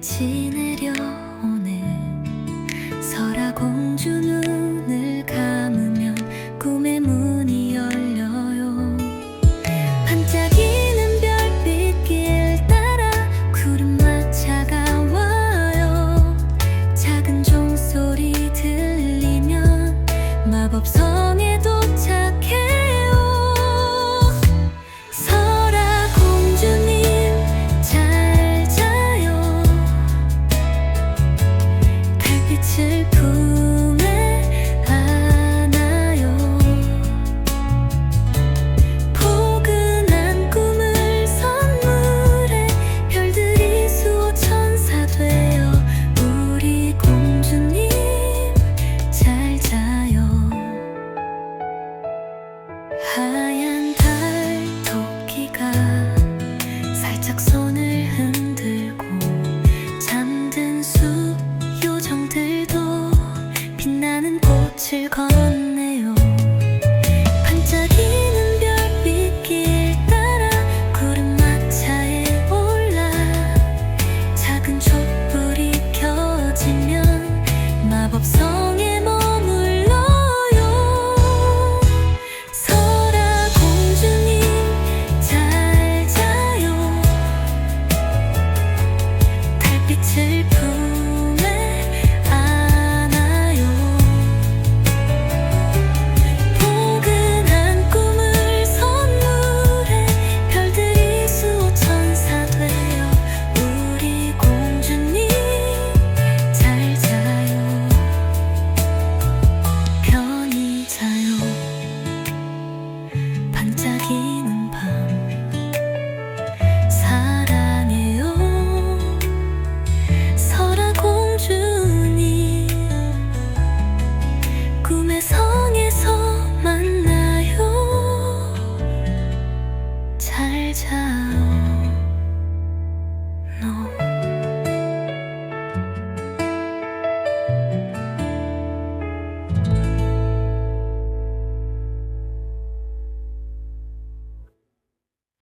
달빛이 내려오네 설아 공주 눈을 꽃을 건네요. 반짝이는 별빛길 따라 구름 마차에 올라 작은 촛불이 켜지면 마법성에 머물러요. 설아 공주님 잘 자요. 달빛을 看。